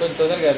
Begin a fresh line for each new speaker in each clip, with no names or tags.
కొంచెం తొందరగా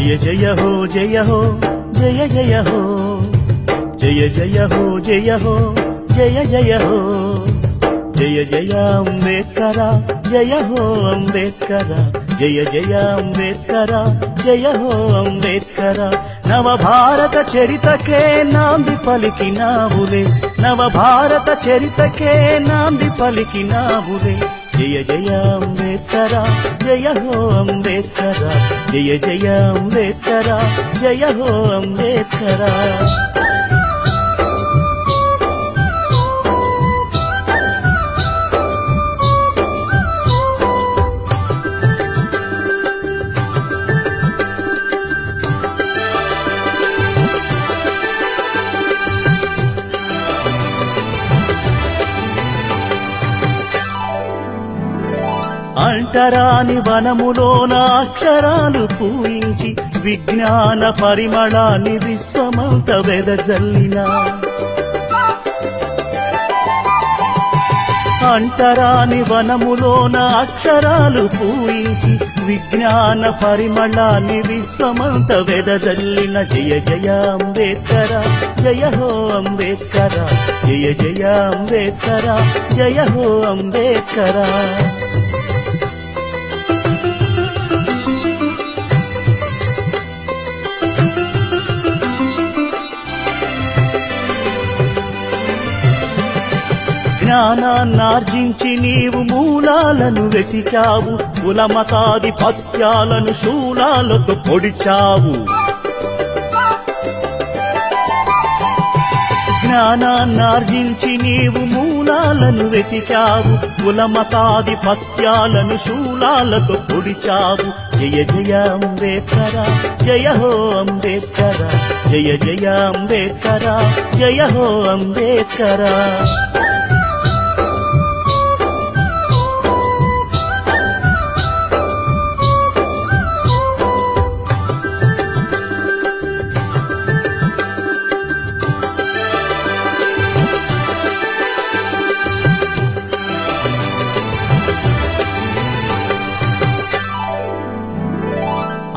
జయ జయ హో జయ హో జయ జయ హో. జయ జయ హో జయ హో జయ జయ హో. జయ జయ అంబేద్కర జయ హో అంబేద్కర. జయ జయ అంబేద్కర జయ హో అంబేద్కర. నవ భారత చరితకే నాంది పలికినావులే. నవ భారత చరితకే నాంది పలికినావులే. జయ జయ అంబేద్కర జయ హో అంబేద్కర జయ జయ అంబేద్కర జయ హో అంబేద్కర. అంటరాని వనములోన అక్షరాలు పూయించి విజ్ఞాన పరిమళాన్ని విశ్వమంత వెదజల్లిన. అంటరాని వనములోన అక్షరాలు పూయించి విజ్ఞాన పరిమళాన్ని విశ్వమంత వెదజల్లిన. జయ జయ అంబేద్కర జయ హో అంబేద్కర జయ జయ అంబేద్కర జయ హో అంబేద్కర. జ్ఞానాన్నార్జించి నీవు మూలాలను వెతికావు. కులమతాది పత్యాలను శూలాలతో పొడిచావు. జ్ఞానాన్నార్జించి నీవు మూలాలను వెతికావు. కులమతాది పత్యాలను శూలాలతో పొడిచావు. జయ జయ అంబేద్కర జయ హో అంబేద్కర జయ జయ అంబేద్కర జయ హో అంబేద్కర.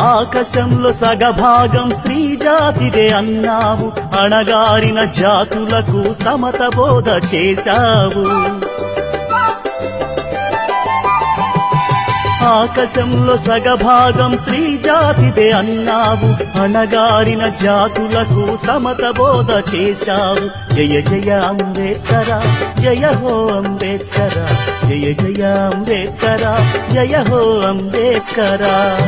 ఆకాశంలో సగభాగం స్త్రీ జాతిదే అన్నావు. అణగారిన జాతులకు సమత బోధ చేశావు. ఆకాశంలో సగభాగం స్త్రీ జాతిదే అన్నావు. అణగారిన జాతులకు సమత బోధ చేశావు. జయ జయ అంబేద్కర జయ హో అంబేద్కర జయ జయ అంబేద్కర జయ హో అంబేద్కరా.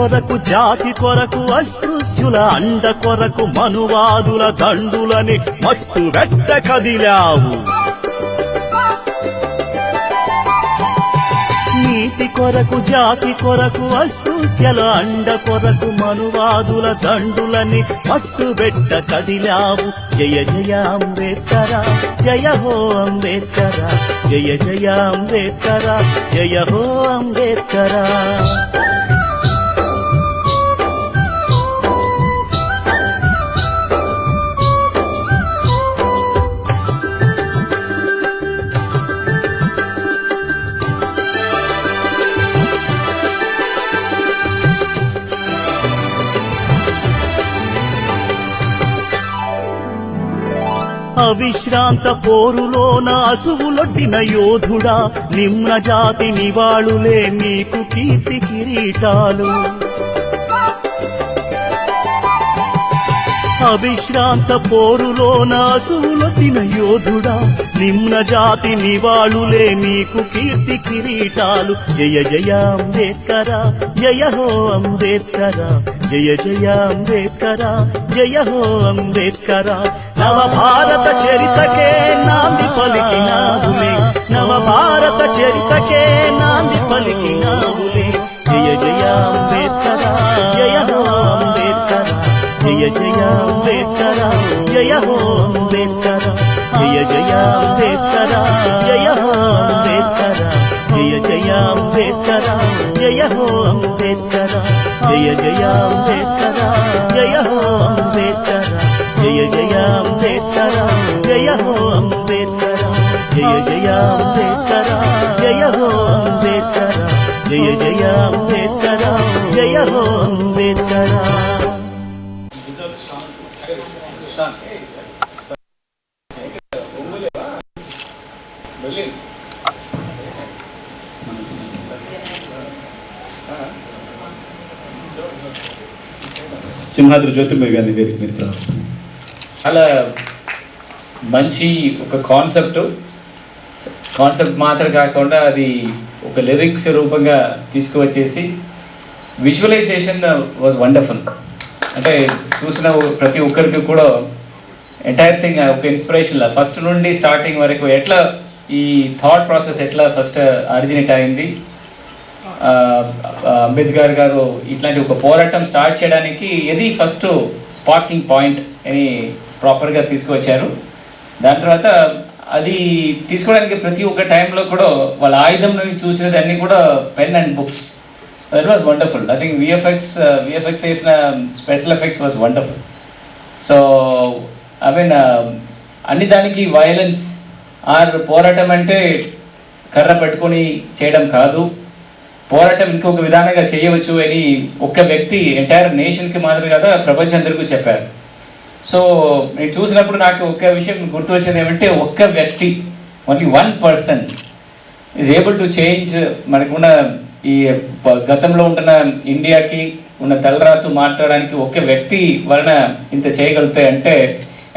కొరకు జాతి కొరకు అస్పృశ్యుల అండ కొరకు మనువాదుల దండులని మట్టు వెట్ట కదిలావు. నీతి కొరకు జాతి కొరకు అస్పృశ్యల అండ కొరకు మనువాదుల దండులని మట్టు వెట్ట కదిలావు. జయ జయ అంబేద్కరా జయ హో అంబేద్కరా జయ జయ అంబేద్కరా జయ హో అంబేద్కరా. అవిశ్రాంత పోరులోన అసువులొడ్డిన యోధుడా నిమ్న జాతి నివాళులే నీకు కీర్తి కిరీటాలు. అవిశ్రాంత పోరులోన అసువులొడ్డిన యోధుడా నిమ్న జాతి నివాళులే నీకు కీర్తి కిరీటాలు. జయ జయ అంబేద్కరా జయ హో అంబేద్కరా జయ జయ అంబేద్కర జయ హో అంబేద్కర. నవ భారత చరితకే నాంది పలికినావులే. నవ భారత చరితకే నాంది పలికినావులే. జయ జయ అంబేద్కర జయ హో అంబేద్కర. జయ జయ అంబేద్కర జయ హో జయ జయ అంబేద్కర జయ హో అంబేద్కర జయ జయ అంబేద్కర జయ హో అంబేద్కర జయ జయ అంబేద్కర జయ హో అంబేద్కర జయ జయ
సింహాద్రి జ్యోతిర్మయ్య గారిని వేదిక మీద రావాల్సింది.
చాలా మంచి ఒక కాన్సెప్ట్ కాన్సెప్ట్ మాత్రం కాకుండా అది ఒక లిరిక్స్ రూపంగా తీసుకువచ్చేసి విజువలైజేషన్ వాజ్ వండర్ఫుల్ అంటే చూసిన ప్రతి ఒక్కరికి కూడా ఎంటైర్ థింగ్ ఒక ఇన్స్పిరేషన్ ఫస్ట్ నుండి స్టార్టింగ్ వరకు ఎట్లా ఈ థాట్ ప్రాసెస్ ఎట్లా ఫస్ట్ ఆరిజినేట్ అయింది అంబేద్కర్ గారు ఇట్లాంటి ఒక పోరాటం స్టార్ట్ చేయడానికి ఇది ఫస్ట్ స్పార్కింగ్ పాయింట్ అని ప్రాపర్గా తీసుకువచ్చారు. దాని తర్వాత అది తీసుకోవడానికి ప్రతి ఒక్క టైంలో కూడా వాళ్ళ ఆయుధం నుండి చూసిన దాన్ని కూడా pen and books. That was wonderful I think VFX VFX చేసిన special effects was wonderful so I mean అన్ని దానికి వైలెన్స్ ఆర్ పోరాటం అంటే కర్ర పట్టుకొని చేయడం కాదు. పోరాటం ఇంకొక విధానంగా చేయవచ్చు అని ఒక్క వ్యక్తి ఎంటైర్ నేషన్కి మాదిరి కదా ప్రపంచం అందరికీ చెప్పారు. సో నేను చూసినప్పుడు నాకు ఒక్క విషయం గుర్తు వచ్చేది ఏమంటే ఒక్క వ్యక్తి only one person is able to change మనకున్న ఈ గతంలో ఉంటున్న ఇండియాకి ఉన్న తలరాతు మాట్లాడడానికి ఒక్క వ్యక్తి వలన ఇంత చేయగలుగుతాయి అంటే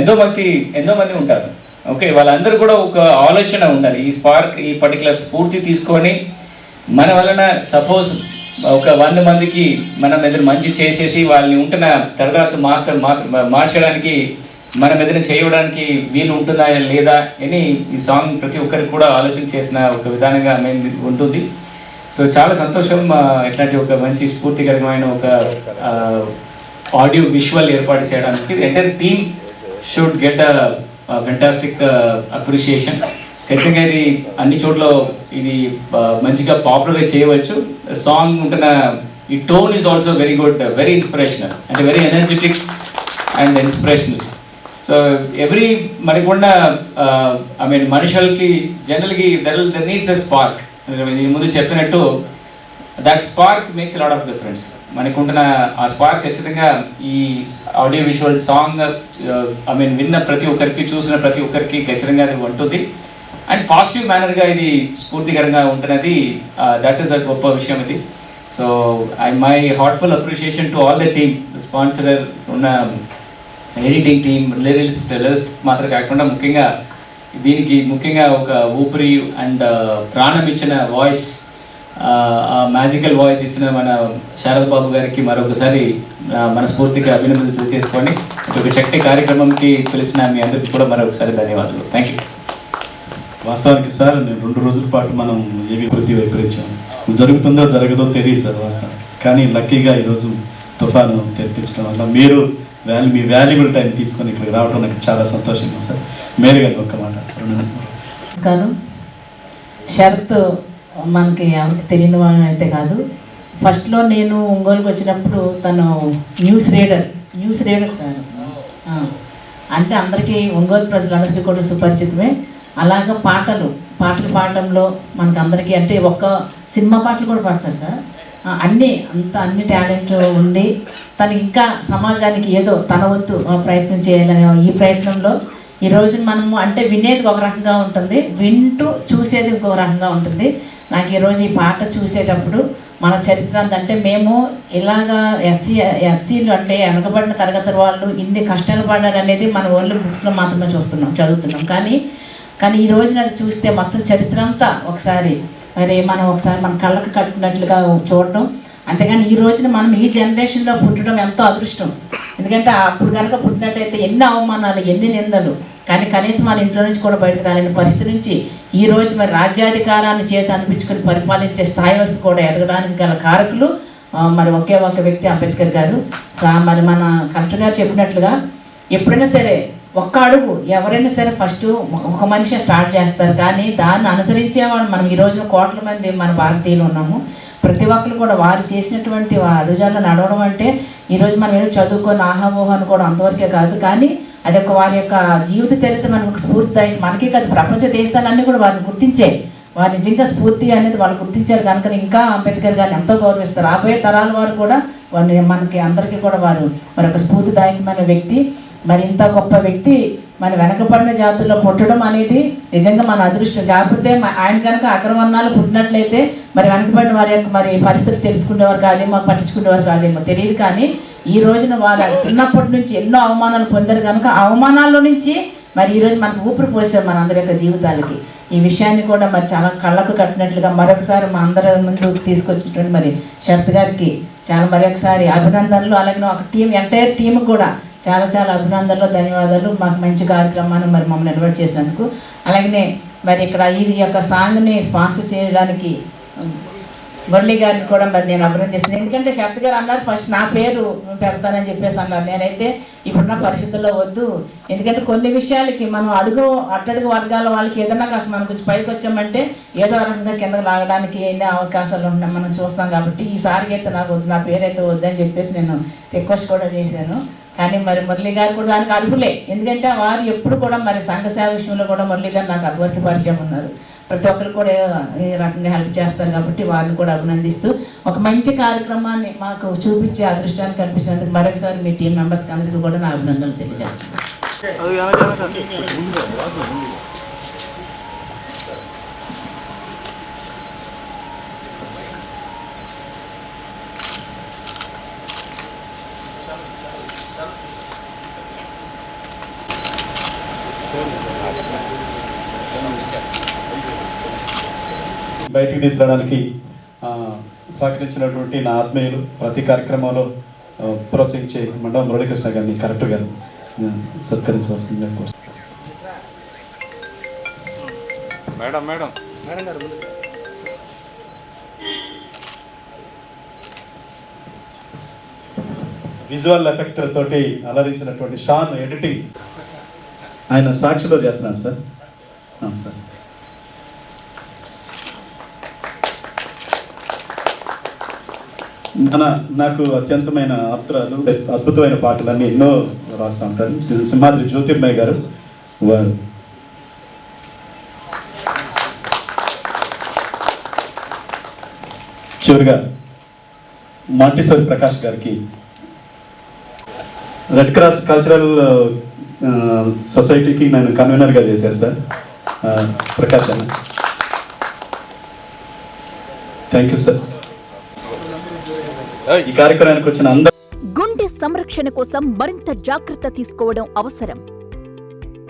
ఎంతో మంది ఎంతో మంది ఉంటారు. ఓకే వాళ్ళందరూ కూడా ఒక ఆలోచన ఉండాలి. ఈ స్పార్క్ ఈ పర్టికులర్ స్ఫూర్తి తీసుకొని మన వలన సపోజ్ ఒక వంద మందికి మనం ఏదైనా మంచి చేసేసి వాళ్ళని ఉంటున్న తలరాతు మాత్రం మాత్రం మార్చడానికి మనం ఏదైనా చేయడానికి వీలు ఉంటుందా లేదా అని ఈ సాంగ్ ప్రతి ఒక్కరికి కూడా ఆలోచన చేసిన ఒక విధానంగా మేము ఉంటుంది. సో చాలా సంతోషం ఇట్లాంటి ఒక మంచి స్ఫూర్తికరమైన ఒక ఆడియో విజువల్ ఏర్పాటు చేయడానికి. Entire team should get a fantastic appreciation ఖచ్చితంగా ఇది అన్ని చోట్ల ఇది మంచిగా పాపులర్ చేయవచ్చు. సాంగ్ ఉంటున్న ఈ tone is also very good very inspirational అంటే very energetic and inspirational so every మనకు ఉన్న ఐ మీన్ మనుషులకి జనరల్కి their their needs a spark నేను ముందు చెప్పినట్టు that spark makes lot of difference మనకుంటున్న ఆ స్పార్క్ ఖచ్చితంగా ఈ audio visual song I mean విన్న ప్రతి ఒక్కరికి చూసిన ప్రతి ఒక్కరికి ఖచ్చితంగా అది ఉంటుంది. అండ్ పాజిటివ్ మేనర్గా ఇది స్ఫూర్తికరంగా ఉంటున్నది దట్ ఈస్ ద గొప్ప విషయం ఇది. So I my heartful appreciation to all the team sponsorer ఉన్న ఎడిటింగ్ టీమ్ లిరిల్స్ లిరిస్ట్ మాత్రం కాకుండా ముఖ్యంగా దీనికి ముఖ్యంగా ఒక ఊపిరి అండ్ ప్రాణం ఇచ్చిన వాయిస్ మ్యాజికల్ వాయిస్ ఇచ్చిన మన శారద్ బాబు గారికి మరొకసారి మనస్ఫూర్తిగా అభినందనలు తెలియజేసుకొని ఒక శక్తి కార్యక్రమంకి పిలిచిన మీ అందరికీ కూడా మరొకసారి ధన్యవాదాలు. థ్యాంక్ యూ
వాస్తవానికి సార్ నేను రెండు రోజుల పాటు మనం ఏవి కృతి వైపరించాము జరుగుతుందో జరగదో తెలియదు సార్ వాస్తవానికి కానీ లక్కీగా ఈరోజు తుఫాను తెప్పించడం వల్ల మీరు వాల్యూ మీ వాల్యుబుల్ టైం తీసుకొని ఇక్కడికి రావడం నాకు చాలా సంతోషంగా సార్. మేలుగా ఒక్క మాట. రెండు
నమస్కారం. షరత్ మనకి ఎవరికి తెలియని వాళ్ళని అయితే కాదు. ఫస్ట్లో నేను ఒంగోలుకి వచ్చినప్పుడు తను news reader news reader sir. అంటే అందరికీ ఒంగోలు ప్రజలందరికీ కూడా సుపరిచితమే. అలాగ పాటలు పాటలు పాడడంలో మనకు అందరికీ అంటే ఒక్క సినిమా పాటలు కూడా పాడతారు సార్. అన్నీ అంత అన్ని టాలెంట్ ఉండి తను ఇంకా సమాజానికి ఏదో తన వంతు ప్రయత్నం చేయాలనే ఈ ప్రయత్నంలో ఈ రోజు మనము అంటే వినేది ఒక రకంగా ఉంటుంది వింటూ చూసేది ఇంకొక రకంగా ఉంటుంది. నాకు ఈరోజు ఈ పాట చూసేటప్పుడు మన చరిత్ర అంటే మేము ఇలాగా ఎస్సీ ఎస్సీలు అంటే వెనకబడిన తరగతి వాళ్ళు ఇన్ని కష్టాలు పడ్డారు అనేది మన ఓన్లీ బుక్స్లో మాత్రమే చూస్తున్నాం చదువుతున్నాం. కానీ కానీ ఈ రోజున అది చూస్తే మొత్తం చరిత్ర అంతా ఒకసారి మరి మనం ఒకసారి మన కళ్ళకు కట్టినట్లుగా చూడడం. అంతేగాని ఈ రోజున మనం ఈ జనరేషన్లో పుట్టడం ఎంతో అదృష్టం. ఎందుకంటే అప్పుడు కనుక పుట్టినట్టయితే ఎన్ని అవమానాలు ఎన్ని నిందలు. కానీ కనీసం మన ఇంట్లో నుంచి కూడా బయటకు రాలేని పరిస్థితి నుంచి ఈ రోజు మరి రాజ్యాధికారాన్ని చేతి అనిపించుకొని పరిపాలించే స్థాయి వరకు కూడా ఎదగడానికి గల కారకులు మరి ఒకే ఒక వ్యక్తి అంబేద్కర్ గారు. మరి మన కలెక్టర్ గారు చెప్పినట్లుగా ఎప్పుడైనా సరే ఒక్క అడుగు. ఎవరైనా సరే ఫస్ట్ ఒక మనిషి స్టార్ట్ చేస్తారు. కానీ దాన్ని అనుసరించేవాడు మనం ఈ రోజున కోట్ల మంది మన భారతీయులు ఉన్నాము. ప్రతి ఒక్కరు కూడా వారు చేసినటువంటి ఆ అడుగుజాల్లో నడవడం అంటే ఈరోజు మనం ఏదో చదువుకొని ఆహామోహాన్ని కూడా అంతవరకే కాదు. కానీ అది ఒక వారి యొక్క జీవిత చరిత్ర మనకు స్ఫూర్తి మనకే కాదు ప్రపంచ దేశాలన్నీ కూడా వారిని గుర్తించాయి వారి నిజంగా స్ఫూర్తి అనేది వాళ్ళు గుర్తించారు. కనుక ఇంకా అంబేద్కర్ గారిని ఎంతో గౌరవిస్తారు. రాబోయే తరాల వారు కూడా వారిని మనకి అందరికీ కూడా వారు వారి యొక్క స్ఫూర్తిదాయకమైన వ్యక్తి. మరి ఇంత గొప్ప వ్యక్తి మన వెనకబడిన జాతుల్లో పుట్టడం అనేది నిజంగా మన అదృష్టం. కాకపోతే ఆయన కనుక అగ్రవర్ణాలు పుట్టినట్లయితే మరి వెనకబడిన వారి యొక్క మరి పరిస్థితి తెలుసుకునేవారు కాదేమో పట్టించుకునేవారు కాదేమో తెలియదు కానీ ఈ రోజున వారు చిన్నప్పటి నుంచి ఎన్నో అవమానాలు పొందారు కనుక అవమానాల్లో నుంచి మరి ఈరోజు మనకు ఊపిరి పోసారు మన అందరి యొక్క జీవితాలకి. ఈ విషయాన్ని కూడా మరి చాలా కళ్ళకు కట్టినట్లుగా మరొకసారి మా అందరి ముందుకు తీసుకొచ్చినటువంటి మరి శరత్ గారికి చాలా మరొకసారి అభినందనలు. అలాగే ఒక టీం ఎంటైర్ టీం కూడా చాలా చాలా అభినందనలు ధన్యవాదాలు. మాకు మంచి కార్యక్రమాన్ని మరి మమ్మల్ని ఇన్వైట్ చేసినందుకు. అలాగనే మరి ఇక్కడ ఈ యొక్క సాంగ్ని స్పాన్సర్ చేయడానికి మురళి గారిని కూడా మరి నేను అభినందిస్తున్నాను. ఎందుకంటే శక్తి గారు అన్నారు ఫస్ట్ నా పేరు పెడతానని చెప్పేసి అన్నారు. నేనైతే ఇప్పుడున్న పరిస్థితుల్లో వద్దు. ఎందుకంటే కొన్ని విషయాలకి మనం అడుగు అట్టడుగు వర్గాల వాళ్ళకి ఏదైనా కాస్త మనం కొంచెం పైకి వచ్చామంటే ఏదో రకంగా కిందకు లాగడానికి ఏదైనా అవకాశాలు ఉన్నాయి మనం చూస్తాం కాబట్టి ఈసారికి అయితే నాకు వద్దు నా పేరు అయితే వద్దని చెప్పేసి నేను రిక్వెస్ట్ కూడా చేశాను. కానీ మరి మురళి గారు కూడా దానికి అర్హులే. ఎందుకంటే వారు ఎప్పుడు కూడా మరి సంఘ సేవ విషయంలో కూడా మురళి గారు నాకు అభివృద్ధి పరిచయం ఉన్నారు. ప్రతి ఒక్కరు కూడా ఈ రకంగా హెల్ప్ చేస్తారు కాబట్టి వారిని కూడా అభినందిస్తూ ఒక మంచి కార్యక్రమాన్ని మాకు చూపించే అదృష్టాన్ని కల్పించినందుకు మరొకసారి మీ టీం మెంబర్స్కి అందరికీ కూడా నా అభినందనలు తెలియజేస్తాను
బయటికి తీసుకురావడానికి ఆ, సహకరించినటువంటి నా ఆత్మీయులు ప్రతి కార్యక్రమంలో ప్రోత్సహించే మండలం మురళీకృష్ణ గారిని కరెక్ట్ గారు ఆ, సత్కరించవలసిందిగా కోరుతున్నాను.
మేడం మేడం
విజువల్ ఎఫెక్ట్ తోటి అలరించినటువంటి షాన్ ఎడిటింగ్ ఆయన సాక్షిలో చేస్తున్నాను సార్. అవును సార్. మన నాకు అత్యంతమైన ఆప్తురాలు అద్భుతమైన పాటలన్నీ ఎన్నో రాస్తూ ఉంటారు. సింహాద్రి జ్యోతిర్మయ్య గారు వారు. చివరిగా మాంటిసోరి ప్రకాష్ గారికి రెడ్ క్రాస్ కల్చరల్ సొసైటీకి నేను కన్వీనర్గా చేశారు సార్. ప్రకాష్ అన్న. థ్యాంక్ యూ సార్ ఈ కార్యక్రమానికి వచ్చిన అందరూ
గుండె సంరక్షణ కోసం మరింత జాగ్రత్త తీసుకోవడం అవసరం.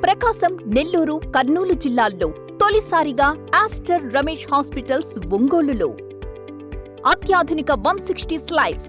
ప్రకాశం నెల్లూరు కర్నూలు జిల్లాల్లో తొలిసారిగా ఆస్టర్ రమేష్ హాస్పిటల్స్ ఒంగోలులో. అత్యాధునిక వన్ సిక్స్టీ స్లైడ్స్